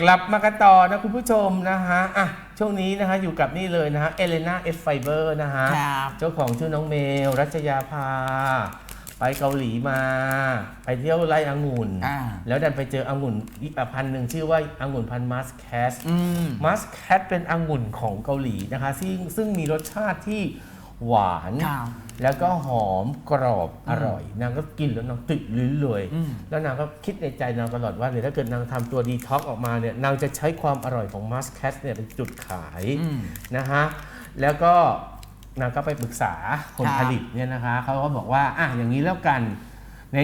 กลับมากันต่อนะคุณผู้ชมนะฮะอะช่วงนี้นะฮะอยู่กับนี่เลยนะฮะเอเลนาเอสไฟเบอร์นะฮะครับเจ้าของชื่อน้องเมล รัชยาภา ไปเกาหลีมา ไปเที่ยวไร่องุ่น อ่า แล้วดันไปเจอองุ่นอีกพันธุ์หนึ่งชื่อว่าองุ่นพันธุ์มัสแคส อืม มัสแคทเป็นองุ่นของเกาหลีนะคะ ซึ่งซึ่งมีรสชาติที่ หวาน ครับ แล้วก็หอมกรอบอร่อย นางก็กินแล้วนางติดลิ้นเลย อืม แล้วนางก็คิดในใจนางตลอดว่าเนี่ยถ้าเกิดนางทำตัวดีท็อกออกมาเนี่ยนางจะใช้ความอร่อยของมัสแคทเนี่ยเป็นจุดขายอืม นะฮะแล้วก็นางก็ไปปรึกษาคนครับผลิตเนี่ยนะคะเขาก็บอกว่าอะอย่างนี้แล้วกัน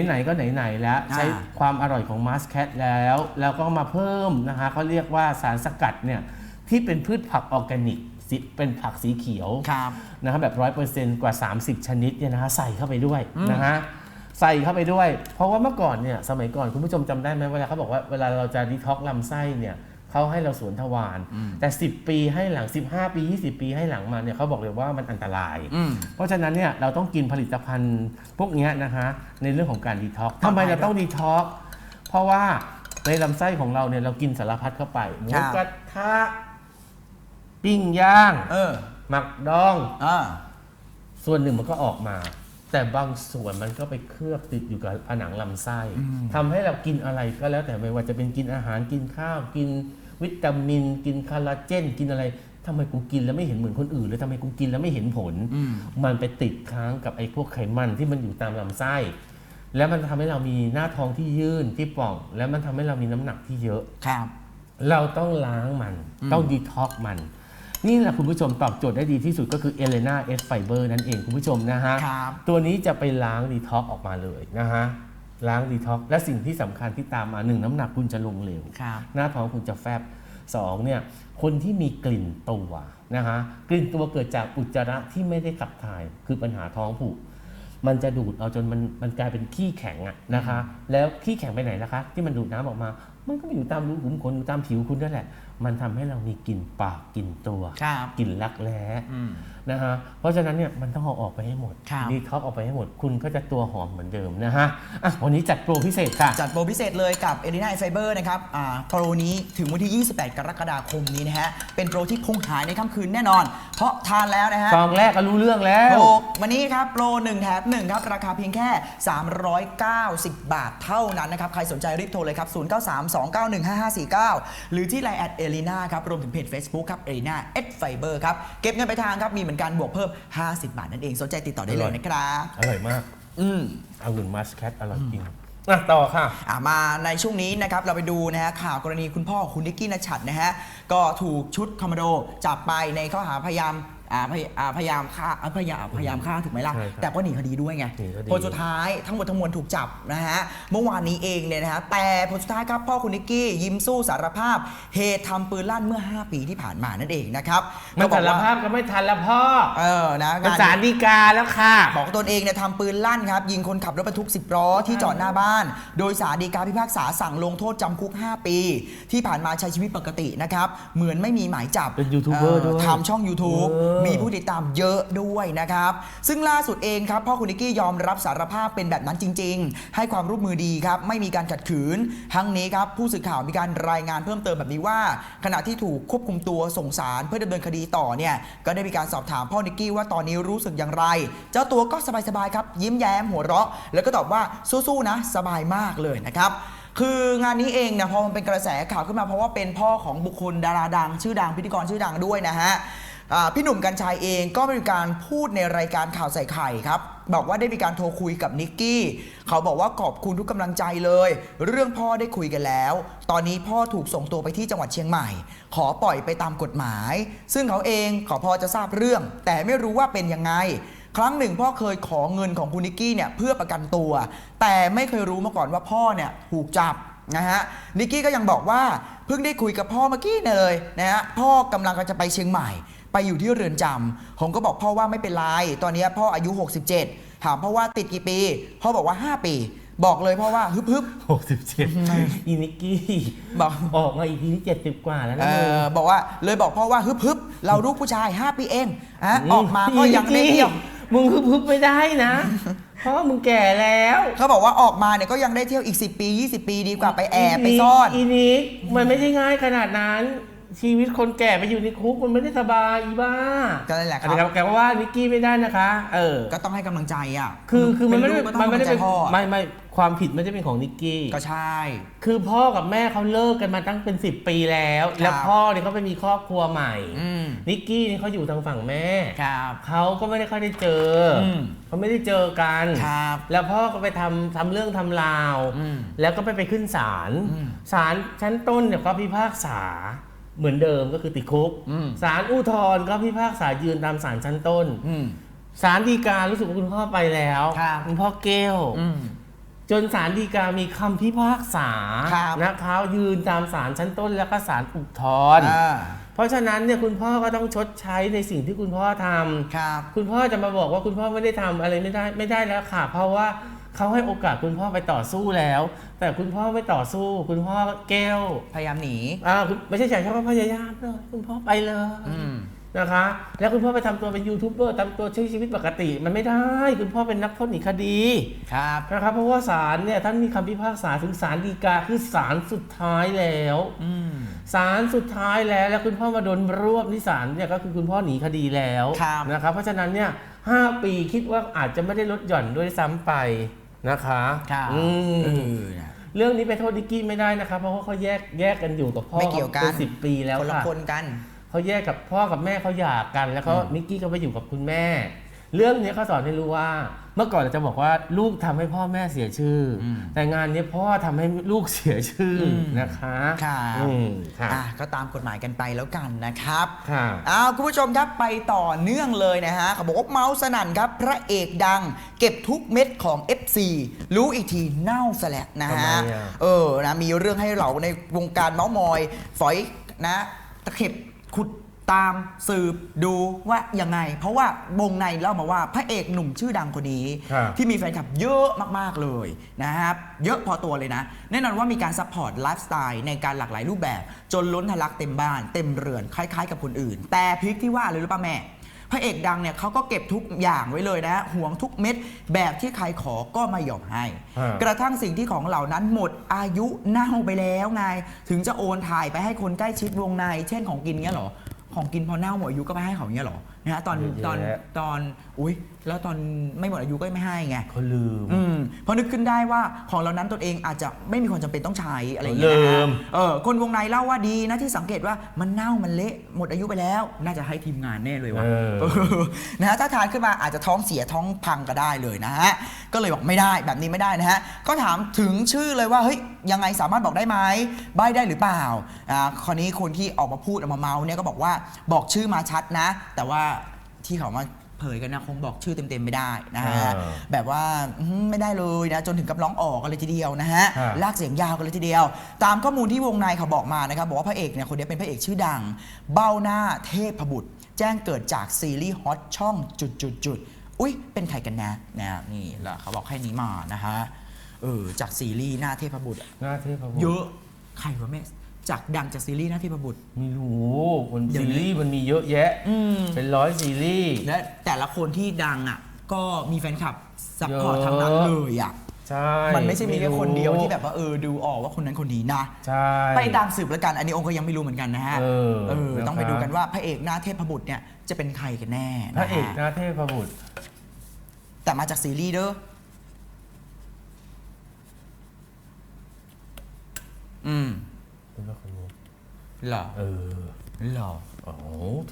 ไหนๆก็ไหนๆแล้วอ่าใช้ความอร่อยของมัสแคทแล้ว แล้วก็มาเพิ่มนะคะเขาเรียกว่าสารสกัดเนี่ยที่เป็นพืชผักออร์แกนิก สีเป็นผักสีเขียวครับนะครับแบบร้อยเปอร์เซนต์กว่า 30 ชนิดเนี่ยนะฮะใส่เข้าไปด้วยอืมนะฮะใส่เข้าไปด้วย เพราะว่าเมื่อก่อนเนี่ยสมัยก่อนคุณผู้ชมจำได้ไหมเวลาเขาบอกว่าเวลาเราจะดีท็อกลำไส้เนี่ยเขาให้เราสวนทวารแต่ 10 ปีให้หลัง 15 ปี 20 ปีให้หลังมาเนี่ยเขาบอกเลยว่ามันอันตรายอืมเพราะฉะนั้นเนี่ยเราต้องกินผลิตภัณฑ์พวกเนี้ยนะคะในเรื่องของการดีท็อกทำไมเราต้องดีท็อกเพราะว่าในลำไส้ของเราเนี่ยเรากินสารพัดเข้าไปหมูครับกระทะ ปิ้งย่างเออหมักดอง อ่า ส่วนหนึ่งมันก็ออกมา แต่บางส่วนมันก็ไปเคลือบติดอยู่กับผนังลำไส้ทำให้เรากินอะไรก็แล้วแต่ไม่ว่าจะเป็นกินอาหารกินข้าว กินวิตามิน กินคอลลาเจน กินอะไรทำไมกูกินแล้วไม่เห็นเหมือนคนอื่นหรือทำไมกูกินแล้วไม่เห็นผล อืม มันไปติดค้างกับไอ้พวกไขมันที่มันอยู่ตามลำไส้ แล้วมันทำให้เรามีหน้าท้องที่ยื่นที่ป่อง แล้วมันทำให้เรามีน้ำหนักที่เยอะ ครับ เราต้องล้างมันอืมต้องดีท็อกมัน นี่แหละคุณผู้ชมตอบโจทย์ได้ดีที่สุดก็คือเอเลนาเอสไฟเบอร์นั่นเองคุณผู้ชมนะฮะ ครับ ตัวนี้จะไปล้างดีท็อกออกมาเลยนะฮะ ล้างดีท็อกและสิ่งที่สำคัญที่ตามมาหนึ่งน้ำหนักคุณจะลงเร็ว ครับ หน้าท้องคุณจะแฟบสองเนี่ยคนที่มีกลิ่นตัวนะฮะกลิ่นตัวเกิดจากอุจจาระที่ไม่ได้ขับถ่าย คือปัญหาท้องผูกมันจะดูดเอาจนมันมันกลายเป็นขี้แข็งอะนะคะ แล้วขี้แข็งไปไหนนะคะ ที่มันดูดน้ำออกมา มันก็ไปอยู่ตามรูขุมขนอยู่ตามผิวคุณนั่นแหละ มันทำให้เรามีกลิ่นปากกลิ่นตัวครับกลิ่นรักแร้อืมนะฮะเพราะฉะนั้นเนี่ยมันต้องเอาออกไปให้หมดครับดีท็อกออกไปให้หมดคุณก็จะตัวหอมเหมือนเดิมนะฮะอะวันนี้จัดโปรพิเศษค่ะ จัดโปรพิเศษเลยกับ e l i n a i Fiber นะครับอ่าโปรนี้ถึงวันที่ 28 กรกฎาคมนี้นะฮะเป็นโปรที่คงหายในค่ำคืนแน่นอน เพราะทานแล้วนะฮะซองแรกก็รู้เรื่องแล้วถูกวันนี้ครับโปร1แถม1ครับราคาเพียงแค่ 390 บาทเท่านั้นนะครับใครสนใจรีบโทรเลยครับ0932915549 หรือที่ไลน์แอดเอลีนาครับรวมถึงเพจ Facebook ครับเอลีนาเอ f i b e r ครับเก็บเงินไปลายทางครับมีเหมือนกันบวกเพิ่ม 50 บาทนั่นเองสนใจติดต่อได้เลยนะครับอร่อยมากอืมองุ่นมัสแคทอร่อยจริงอะต่อค่ะอะมาในช่วงนี้นะครับเราไปดูนะฮะข่าวกรณีคุณพ่อคุณนิกกี้นชัดนะฮะก็ถูกชุดคอมมานโดจับไปในข้อหาพยายาม อ่าพยอ่าพยายามฆ่าอ่าพยายามพยายามฆ่าถูกไหมล่ะ ใช่ครับแต่ก็หนีคดีด้วยไงหนีคดี ผลสุดท้ายทั้งหมดทั้งมวลถูกจับนะฮะ เมื่อวานนี้เองเนี่ยนะฮะ แต่ผลสุดท้ายครับพ่อคุณนิกกี้ยิ้มสู้สารภาพ เหตุทำปืนลั่นเมื่อ 5 ปีที่ผ่านมานั่นเองนะครับไม่ก็บทัอนกละว่าภาพก็ไม่ทันละพ่อเออนะมันงานสารดีกาแล้วค่ะ บอกว่าตนเองเนี่ยทำปืนลั่นครับ ยิงคนขับรถบรรทุก 10ล้อที่จอดหน้าบ้าน โดยสารดีกาพิพากษาสั่งลงโทษจำคุก 5 ปี ที่ผ่านมาใช้ชีวิตปกตินะครับ เหมือนไม่มีหมายจับเป็นยูทูบเบอร์ด้วยทำช่อง YouTube เออมีผู้ติดตามเยอะด้วยนะครับ ซึ่งล่าสุดเองครับพ่อคุณนิกกี้ยอมรับสารภาพเป็นแบบนั้นจริง ๆ ให้ความร่วมมือดีครับ ไม่มีการขัดขืน ทั้งนี้ครับผู้สื่อข่าวมีการรายงานเพิ่มเติมแบบนี้ว่า ขณะที่ถูกควบคุมตัวส่งสารเพื่อดำเนินคดีต่อเนี่ยก็ได้มีการสอบถามพ่อนิกกี้ว่าตอนนี้รู้สึกอย่างไร เจ้าตัวก็สบายๆครับยิ้มแย้มหัวเราะ แล้วก็ตอบว่าสู้ๆนะ สบายมากเลยนะครับคืองานนี้เองเนี่ยพอมันเป็นกระแสข่าวขึ้นมาเพราะว่าเป็นพ่อของบุคคลดาราดัง ชื่อดังพิธีกรชื่อดังด้วยนะฮะ พี่หนุ่มกัญชัยเองก็มีการพูดในรายการข่าวใส่ไข่ครับ บอกว่าได้มีการโทรคุยกับนิกกี้ เขาบอกว่าขอบคุณทุกกำลังใจเลย เรื่องพ่อได้คุยกันแล้ว ตอนนี้พ่อถูกส่งตัวไปที่จังหวัดเชียงใหม่ ขอปล่อยไปตามกฎหมาย ซึ่งเขาเองขอพอจะทราบเรื่อง แต่ไม่รู้ว่าเป็นยังไงครั้งหนึ่งพ่อเคยขอเงินของคุณนิกกี้เนี่ยเพื่อประกันตัว แต่ไม่เคยรู้มาก่อนว่าพ่อเนี่ยถูกจับนะฮะนิกกี้ก็ยังบอกว่าเพิ่งได้คุยกับพ่อเมื่อกี้เนี่ยเลยนะฮะพ่อกำลังจะไปเชียงใหม่ ไปอยู่ที่เรือนจำผมก็บอกพ่อว่าไม่เป็นไร ตอนนี้พ่ออายุ 67 ถามพ่อว่าติดกี่ปี พ่อบอกว่า 5 ปี บอกเลยพ่อว่าฮึบฮึบ67อีนิกกี้ บอก ออกมาอีกทีที่70กว่าแล้วเอนะมึงอบอกว่าเลยบอกพ่อว่าฮึบฮึบเราลูกผู้ชาย 5 ปีเองอะออกมาก็ยังได้เที่ยว มึงคือพึบไม่ได้นะ เพราะว่ามึงแก่แล้วเขาบอกว่าออกมาเนี่ยก็ยังได้เที่ยวอีก 10 ปี 20 ปีดีกว่าไปแอบไปซ่อน อีนี้มันไม่ได้ง่ายขนาดนั้น ชีวิตคนแก่ไปอยู่ในคุกมันไม่ได้สบายอีบ้าก็นั่นแหละครับอันนี้แกก็ว่านิกกี้ไม่ได้นะคะ เออ ก็ต้องให้กำลังใจอะคือคือมันไม่เป็ได้ลูกก็ต้มัอนงไม่ได้เป็นให้กำลังใจพ่อไม่ไม่ความผิดไม่ได้เป็นของนิกกี้ ก็ใช่ คือพ่อกับแม่เขาเลิกกันมาตั้งเป็น 10 ปีแล้วครับแล้วพ่อเนี่ยเขาไปมีครอบครัวใหม่ อืมนิกกี้นี่เขาอยู่ทางฝั่งแม่ ครับ เขาก็ไม่ได้ค่อยได้เจออม เขาไม่ได้เจอกัน ครับ แล้วพ่อก็ไปทำทำเรื่องทำราว อืมแล้วก็ไปไปขึ้นศาลอืม ศาลชั้นต้นเนี่ยก็พิพากษา เหมือนเดิมก็คือติดคุกอืมศาลอุทธรณ์ก็พิพากษายืนตามศาลชั้นต้นอืมศาลฎีการู้สึกว่าคุณพ่อไปแล้วครับคุณพ่อเกลอืมจนศาลฎีกามีคำพิพากษาครับนะคะยืนตามศาลชั้นต้นแล้วก็ศาลอุทธรณ์อ่าเพราะฉะนั้นเนี่ยคุณพ่อก็ต้องชดใช้ในสิ่งที่คุณพ่อทำครับคุณพ่อจะมาบอกว่าคุณพ่อไม่ได้ทำอะไรไม่ได้ไม่ได้แล้วค่ะ เพราะว่าเขาให้โอกาสคุณพ่อไปต่อสู้แล้ว แต่คุณพ่อไม่ต่อสู้ คุณพ่อแก้วพยายามหนีอ่าคุณไม่ใช่ใช่แค่ว่าพยายามเลยคุณพ่อไปเลยอืม นะคะ แล้วคุณพ่อไปทำตัวเป็นยูทูบเบอร์ทำตัวใช้ชีวิตปกติ มันไม่ได้ คุณพ่อเป็นนักโทษหนีคดีครับ นะครับเพราะว่าศาลเนี่ยท่านมีคำพิพากษาถึงศาลฎีกาคือศาลสุดท้ายแล้วอืม ศาลสุดท้ายแล้ว แล้วคุณพ่อมาโดนรวบที่ศาลเนี่ยก็คือคุณพ่อหนีคดีแล้วครับ นะครับเพราะฉะนั้นเนี่ยห้าปีคิดว่าอาจจะไม่ได้ลดหย่อนด้วยซ้ำไปนะคะครับอืม เออนะ เรื่องนี้ไปโทษนิกกี้ไม่ได้นะครับ เพราะว่าเขาแยกแยกกันอยู่กับพ่อไม่เกี่ยวกันเป็นสิบปีแล้วคนละค่ะคนกัน เขาแยกกับพ่อกับแม่เขาหย่ากัน แล้วเขานิกกี้ก็ไปอยู่กับคุณแม่ เรื่องนี้เขาสอนให้รู้ว่า เมื่อก่อนเราจะบอกว่าลูกทำให้พ่อแม่เสียชื่ออม แต่งานนี้พ่อทำให้ลูกเสียชื่ออมนะคะครับอืมค่ะอะก็ตามกฎหมายกันไปแล้วกันนะครับ ค่ะ อ้าวคุณผู้ชมครับไปต่อเนื่องเลยนะฮะเขาบอกว่าเมาส์สนั่นครับ พระเอกดัง เก็บทุกเม็ดของ FC รู้อีกทีเน่าซะแล้วนะทำไมฮะอะ เออนะมีเรื่องให้เราในวงการเมาส์มอย ฝอยนะตะเข็บขุด ตามสืบดูว่ายังไง เพราะว่าวงในเล่ามาว่าพระเอกหนุ่มชื่อดังคนนี้ ครับที่มีแฟนคลับเยอะมากๆเลยนะครับเยอะพอตัวเลยนะ แน่นอนว่ามีการซัพพอร์ตไลฟ์สไตล์ในการหลากหลายรูปแบบ จนล้นทะลักเต็มบ้านเต็มเรือนคล้ายๆกับคนอื่น แต่พริกที่ว่าเลยรู้ป่ะแม่ พระเอกดังเนี่ยเขาก็เก็บทุกอย่างไว้เลยนะห่วงทุกเม็ดแบบที่ใครขอก็ไม่ยอมให้ ฮะ กระทั่งสิ่งที่ของเหล่านั้นหมดอายุเน่าไปแล้วไง ถึงจะโอนถ่ายไปให้คนใกล้ชิดวงใน เช่นของกินเงี้ยเหรอ ของกินพอเน่าหมดอายุก็ไปให้เขาเงี้ยเหรอนะฮะตอนเยอะแยะตอนตอนอุ้ย แล้วตอนไม่หมดอายุก็ไม่ให้ไงเขาลืม อืมเพราะนึกขึ้นได้ว่าของเรานั้นตนเองอาจจะไม่มีความจำเป็นต้องใช้อะไรอย่างเงี้ยนะลืฮะม เออคนวงในเล่าว่าดีนะที่สังเกตว่ามันเน่ามันเละหมดอายุไปแล้ว น่าจะให้ทีมงานแน่เลยว่ะ เออ เออนะฮะถ้าทานขึ้นมาอาจจะท้องเสียท้องพังก็ได้เลยนะฮะ ก็เลยบอกไม่ได้แบบนี้ไม่ได้นะฮะ ก็ถามถึงชื่อเลยว่า เฮ้ย ยังไงสามารถบอกได้ไหมใบได้หรือเปล่าอ่าคราวนี้คนที่ออกมาพูดออกมาเมาส์เนี่ยก็บอกว่าบอกชื่อมาชัดนะ แต่ว่าที่เขามา เผยกันนะคงบอกชื่อเต็มๆไม่ได้นะฮะอ่าแบบว่าอื้อหือไม่ได้เลยนะจนถึงกับร้องออกกันเลยทีเดียวนะฮะฮะ ลากเสียงยาวกันเลยทีเดียว ตามข้อมูลที่วงในเขาบอกมานะครับบอกว่าพระเอกเนี่ยคนนี้เป็นพระเอกชื่อดัง เบ้าหน้าเทพบุตร แจ้งเกิดจากซีรีส์ฮอตช่องจุดจุดจุดอุ้ยเป็นใครกันนะนะนี่แหละเขาบอกแค่นี้มานะฮะเออจากซีรีส์หน้าเทพบุตร หน้าเทพบุตร เยอะ ใครวะแม่ จากดังจากซีรีส์หน้าเทพบุตร ไม่รู้มันเดี๋ยวซีนี้ รีส์มันมีเยอะแยะอืมเป็นร้อยซีรีส์ และแต่ละคนที่ดังอะ ก็มีแฟนคลับซัพพอร์ตเยอะทั้งนั้นเลยอะ ใช่มันไม่ใช่มีแค่คนเดียวรู้ที่แบบว่าเออดูออกว่าคนนั้นคนนี้นะ ใช่ ไปตามสืบแล้วกัน อันนี้องค์ก็ยังไม่รู้เหมือนกันนะฮะเออเออต้องไปนะครับดูกันว่าพระเอกหน้าเทพบุตรเนี่ยจะเป็นใครกันแน่พระเอกนฮหน้าเทพบุตรแต่มาจากซีรีส์เด้อ อืมเป็นว่าคนนี้ หรอเออหรอโอ้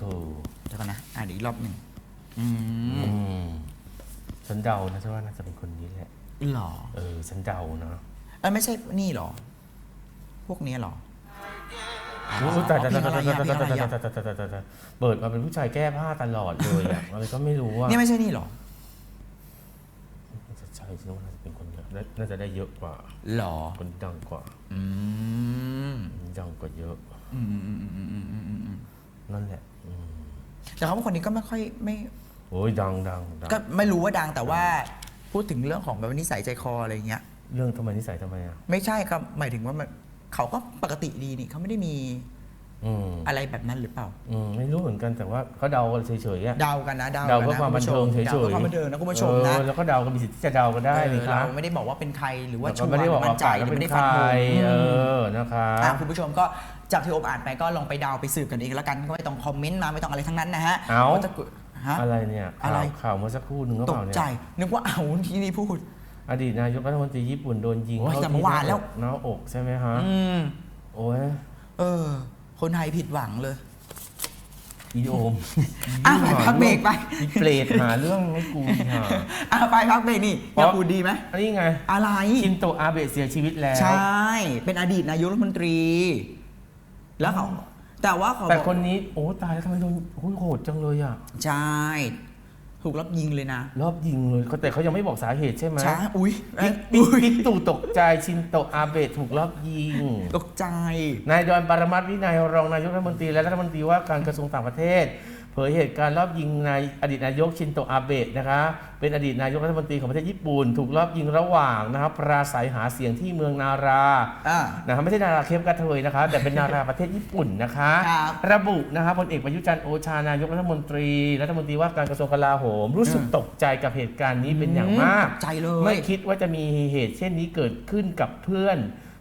ถูกเดี๋ยวกันนะ อ่านอีกรอบหนึ่งอืมอืมฉันเดานะฉันว่าน่าจะเป็นคนนี้แหละ หรอ เออ ฉันเดานะเออไม่ใช่นี่หรอ พวกนี้หรอโอ้แต่แต่เพลแต่งอะไรแต่อะเพลงอะไรอะแต่แต่แต่แต่เปิดมาเป็นผู้ชายแก้ผ้าตลอดเลยอะอะไรก็ไม่รู้อะนี่ไม่ใช่นี่หรอน่าจะใช่ฉันว่าน่าจะเป็นคนเยอะได้น่าจะได้เยอะกว่าหรอคนดังกว่า อืมดังกว่าเยอะ อืมอืมอืมอืมอืมอืมอืมอืมนั่นแหละอืมแต่เขาเป็นคนนี้ก็ไม่ค่อยไม่ โอ้ยดังดังดังก็ไม่รู้ว่าดังแต่ว่าพูดถึงเรื่องของแบบว่านิสัยใจคออะไรเงี้ย เรื่องทำไมนิสัยทำไมอะไม่ใช่ครับหมายถึงว่ามันเขาก็ปกติดีนี่เขาไม่ได้มีอืมอะไรแบบนั้นหรือเปล่า อืมไม่รู้เหมือนกันแต่ว่าเขาเดากันเฉยๆอะเดากันนะเดาเดากันเพื่อนะความบันเทิงเฉยๆเดาเพื่อความบันเทิงนะคุณผู้ชมนะเออแล้วก็เดากันมีสิทธิ์ที่จะเดากันได้เออนี่ครัเราบไม่ได้บอกว่าเป็นใครหรือว่าแล้วชัก็วไม่ได้ร์บอกมั่ว่านใจกาศหรือเป็ไม่นได้ใคฟันรธงเอมอนะคะอะคุณผู้ชมก็ จากที่โอมอ่านไปก็ลองไปเดาไปสืบกันเองแล้วกันก็ไม่ต้องคอมเมนต์มาไม่ต้องอะไรทั้งนั้นนะฮะเอาว่จะฮะ อะไรเนี่ยอะไรข่าวข่าวเมื่อสักครู่หนึ่งก็ตเปกล่าเนี่ยใจนึกว่าเอาที่นี่พูด อดีตนายกรัฐมนตรีญี่ปุ่นโดนยิงโอ้ยเข้าแต่ที่เมื่อวานแล้ว หน้าอกใช่ไหมฮะอืมโอ้ยเออ คนไทยผิดหวังเลย อีโอมอะไปพักเบรกไป อีเปรตหาเรื่องให้กูหาอะไปพักเบรกนี่อยากพูดดีไหมอันนี้ไงอะไร ชินโตะอาเบะเสียชีวิตแล้ว ใช่ เป็นอดีตนายกรัฐมนตรี แล้วเขาแต่ว่าเขาแต่บอกคนนี้โอ้ตายแล้วทำไมโดนโอ้ยโหดจังเลยอะใช่ถูกรับยิงเลยนะรอบยิงเลยเขาแต่เขายังไม่บอกสาเหตุใช่ไหมใช่อุ้ยบิ๊กอุ๊ยบิ๊กตู่ตกใจชินโตะอาเบะถูกรอบยิง ตกใจ นายดอนปรมัตถ์วินัยรองนายกรัฐมนตรีและรัฐมนตรีว่าการกระทรวงต่างประเทศเผ ยเหตุการณ์รอบยิงนายอดีตนายกชินโตะอาเบะนะคะ เป็นอดีตนายกรัฐมนตรีของประเทศญี่ปุ่น ถูกรอบยิงระหว่างนะครับปราศัยหาเสียงที่เมืองนาราอ่า นะครับไม่ใช่นาราเคปกระเทยนะคะ แต่เป็นนาราประเทศญี่ปุ่นนะคะ ครับ ระบุนะคะพลเอกประยุทธ์จันทร์โอชานายกรัฐมนตรี รัฐมนตรีว่าการกระทรวงกลาโหม รู้สึกตกใจกับเหตุการณ์นี้เป็นอย่างมากตกใจเลย ไม่คิดว่าจะมีเหตุเช่นนี้เกิดขึ้นกับเพื่อน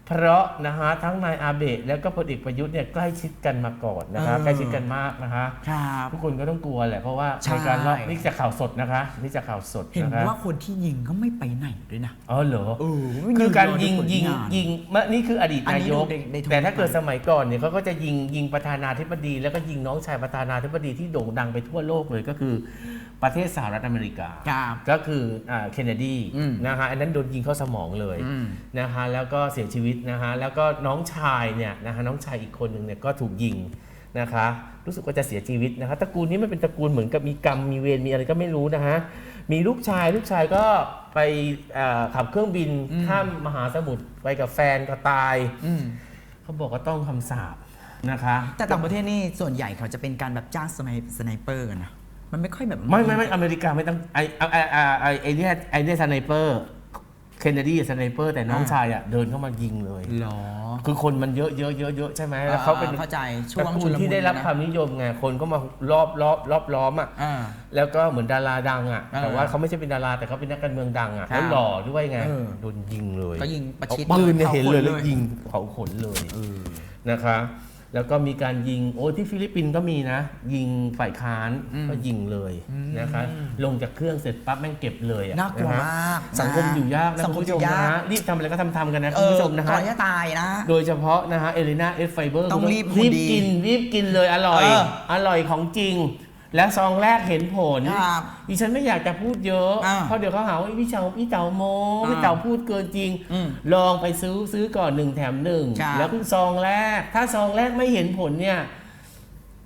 เพราะนะฮะทั้งนายอาเบะแล้วก็พลเอกประยุทธ์เนี่ยใกล้ชิดกันมาก่อนนะคะเออใกล้ชิดกันมากนะคะครับทุกคนก็ต้องกลัวแหละเพราะว่าใช่ ในการรอบนี่จะข่าวสดนะคะนี่จะข่าวสดเห็นนะคะว่าคนที่ยิงก็ไม่ไปไหนด้วยนะอ๋อเหรอ เออคือการยิงผลยิงงาน ยิงเมื่อนี่คืออดีตอันนานี้ยก ดูในในโทรแต่ถ้าเกิดสมัยก่อนเนี่ยเขาก็จะยิงยิงประธานาธิบดี แล้วก็ยิงน้องชายประธานาธิบดีที่โด่งดังไปทั่วโลกเลยก็คือ ประเทศสหรัฐอเมริกา ครับ ก็คืออ่าเคนเนดีอืม นะฮะอันนั้นโดนยิงเข้าสมองเลยอืม นะฮะแล้วก็เสียชีวิตนะฮะแล้วก็น้องชายเนี่ยนะฮะน้องชายอีกคนหนึ่งเนี่ยก็ถูกยิงนะคะรู้สึกว่าจะเสียชีวิตนะคะตระกูลนี้มันเป็นตระกูลเหมือนกับมีกรรมมีเวรมีอะไรก็ไม่รู้นะฮะมีลูกชายลูกชายก็ไปอ่าขับเครื่องบินอืมข้ามมหาสมุทรไปกับแฟนก็ตายอืมเขาบอกว่าต้องคำสาปนะคะแต่ต่างประเทศนี่ส่วนใหญ่เขาจะเป็นการแบบจ้างสไนสไนเปอร์กันนะมันไม่ค่อยแบบไม่ไม่ไม่อเมริกาไม่ต้องไอไอไอไอไอไอเนี่ยไอเนี่ยสไนเปอร์ เคนเนดีสไนเปอร์แต่น้องชายอะเดินเข้ามายิงเลย หรอคือคนมันเยอะเยอะเยอะเยอะใช่ไหมแล้วเขาเป็นเข้าใจช่ตวระงกูชุลลมุนที่ได้รับนะความนิยมไงคนก็มารอบรอบรอบล้อมอะอ่า แล้วก็เหมือนดาราดังอะอ่าแต่ว่าเขาไม่ใช่เป็นดาราแต่เขาเป็นนักการเมืองดังอะครับแล้วหล่อด้วยไงเออโดนยิงเลยก็ยิงประชิดเอาปืนเนี่ยผาเห็นเลยขแล้วยิงเผาขนเลยนะคะ แล้วก็มีการยิงโอ้ที่ฟิลิปปินส์ก็มีนะ ยิงฝ่ายค้านก็ยิงเลยนะคะลงจากเครื่องเสร็จปั๊บแม่งเก็บเลยอะน่ากลัวะฮะมากสังคมอยู่ยากนะสังคุณคมผู้อชยู่มยากนะฮะรีบทำอะไรก็ทำทำกันนะเอคุณอผู้ชมนะก่ฮะอนจะตายนะ โดยเฉพาะนะฮะเอลิน่าเอฟไฟเบอร์ต้องรีบรีบดีกินรีบกินเลยอร่อยเอออร่อยของจริง และซองแรกเห็นผลครับดิฉันไม่อยากจะพูดเยอะ อ่าเพราะเดี๋ยวเขาหาว่าพี่เจ้าพี่เต่าโมอ่าพี่เต่าพูดเกินจริง อืมลองไปซื้อซื้อก่อนหนึ่งแถมหนึ่งครับ แล้วคุณซองแรก ถ้าซองแรกไม่เห็นผลเนี่ย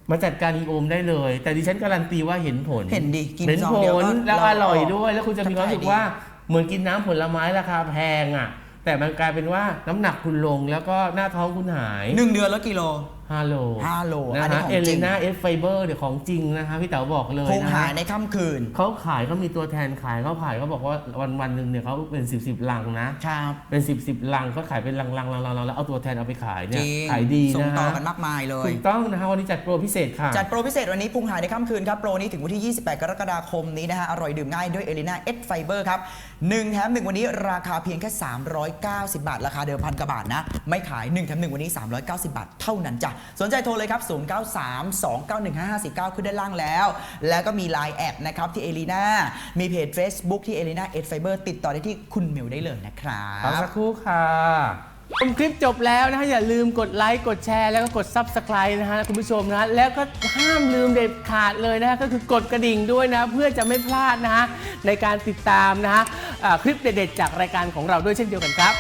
มาจัดการอีโอมได้เลย แต่ดิฉันการันตีว่าเห็นผลเห็นดิกินเห็นซองผเดียวลก็แล้วเราอร่อยออกด้วย แล้วคุณจะมีความรู้สึกขายดีว่าเหมือนกินน้ำผลไม้ราคาแพงอะ แต่มันกลายเป็นว่าน้ำหนักคุณลงแล้วก็หน้าท้องคุณหาย หนึ่งเดือนแล้วกิโล ฮาโลห้าโลอันะนนี้ฮะของเอจริลิงน่าเอฟไฟเบอร์เดี๋ยวของจริงนะคะพี่เต๋าบอกเลยคงนะหาฮะ ยในค่ำคืน เขาขายเขามีตัวแทนขายเขาขายเขาบอกว่าวันวันหนึ่งเนี่ยเขาเป็นสิบสิบลังนะ ครับ เป็นสิบสิบลังก็ขายเป็นลังลังลังลังลังแล้วเอาตัวแทนเอาไปขายจเนี่ยริง ขายดีส่งนะต่อฮะกันมากมายเลย ถูกต้องนะฮะวันนี้จัดโปรพิเศษค่ะ จัดโปรพิเศษวันนี้พุงหายในค่ำคืนครับ โปรนี้ถึงวันที่ 28 กรกฎาคมนี้นะฮะ อร่อยดื่มง่ายด้วยเอลิน่าเอสไฟเบอร์ครับ 1 แถม 1 วันนี้ราคาเพียงแค่ 390 บาท ราคาเดิมพันกว่าบาทนะ ไม่ขาย 1 แถม 1 วันนี้ 390 บาท เท่านั้นจ้ะสนใจโทรเลยครับ 0932915549 ขึ้นด้านล่างแล้ว แล้วก็มี Line แอดนะครับที่เอลิน่ามีเพจ Facebook ที่เอลิน่าเอสไฟเบอร์ติดต่อได้ที่คุณมิวได้เลยนะครัพักบสักครู่ค่ะชมคลิปจบแล้วนะฮะอย่าลืมกดไลค์กดแชร์แล้วก็กด Subscribe นะฮะคุณผู้ชมนะแล้วก็ห้ามลืมเด็ดขาดเลยนะฮะก็คือกดกระดิ่งด้วยนะ เพื่อจะไม่พลาดนะฮะในการติดตามนะฮะอ่าคลิปเด็ดๆจากรายการของเราด้วยเช่นเดียวกันครับ